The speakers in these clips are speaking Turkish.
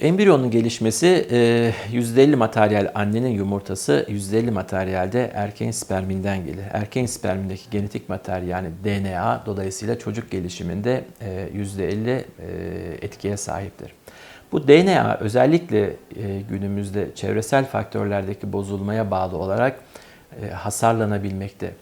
Embriyonun gelişmesi e, %50 materyal annenin yumurtası, %50 materyalde erkeğin sperminden gelir. Erkeğin spermindeki genetik materyal yani DNA dolayısıyla çocuk gelişiminde e, %50 e, etkiye sahiptir. Bu DNA özellikle e, günümüzde çevresel faktörlerdeki bozulmaya bağlı olarak e, hasarlanabilmekte.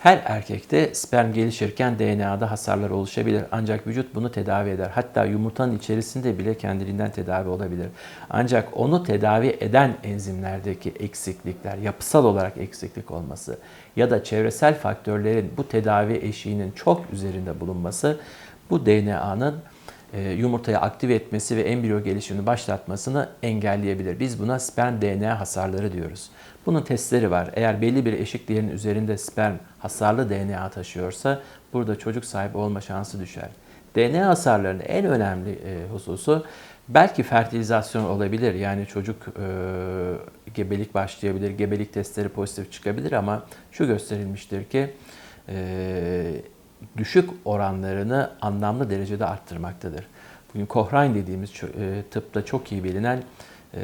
Her erkekte sperm gelişirken DNA'da hasarlar oluşabilir. Ancak vücut bunu tedavi eder. Hatta yumurtanın içerisinde bile kendiliğinden tedavi olabilir. Ancak onu tedavi eden enzimlerdeki eksiklikler, yapısal olarak eksiklik olması ya da çevresel faktörlerin bu tedavi eşiğinin çok üzerinde bulunması bu DNA'nın yumurtayı aktive etmesi ve embriyo gelişimini başlatmasını engelleyebilir. Biz buna sperm DNA hasarları diyoruz. Bunun testleri var. Eğer belli bir eşik değerinin üzerinde sperm hasarlı DNA taşıyorsa burada çocuk sahibi olma şansı düşer. DNA hasarlarının en önemli e, hususu belki fertilizasyon olabilir. Yani çocuk e, gebelik başlayabilir, gebelik testleri pozitif çıkabilir ama şu gösterilmiştir ki e, düşük oranlarını anlamlı derecede arttırmaktadır. Bugün Cochrane dediğimiz e, tıpta çok iyi bilinen e,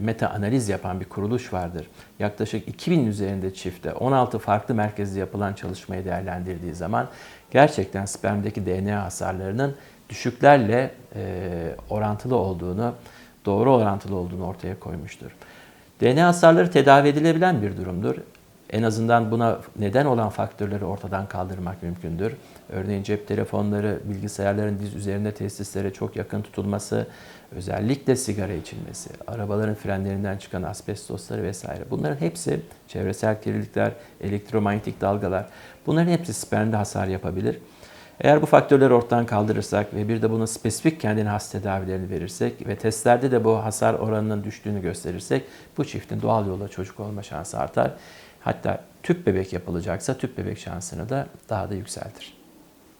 meta analiz yapan bir kuruluş vardır. Yaklaşık 2000 üzerinde çifte 16 farklı merkezde yapılan çalışmayı değerlendirdiği zaman gerçekten spermdeki DNA hasarlarının düşüklerle e, orantılı olduğunu, doğru orantılı olduğunu ortaya koymuştur. DNA hasarları tedavi edilebilen bir durumdur. En azından buna neden olan faktörleri ortadan kaldırmak mümkündür. Örneğin cep telefonları, bilgisayarların diz üzerinde testislere çok yakın tutulması, özellikle sigara içilmesi, arabaların frenlerinden çıkan asbestosları vesaire. Bunların hepsi çevresel kirlilikler, elektromanyetik dalgalar. Bunların hepsi spermde hasar yapabilir. Eğer bu faktörleri ortadan kaldırırsak ve bir de bunun spesifik kendine has tedavilerini verirsek ve testlerde de bu hasar oranının düştüğünü gösterirsek bu çiftin doğal yolla çocuk olma şansı artar. Hatta tüp bebek yapılacaksa tüp bebek şansını da daha da yükseltir.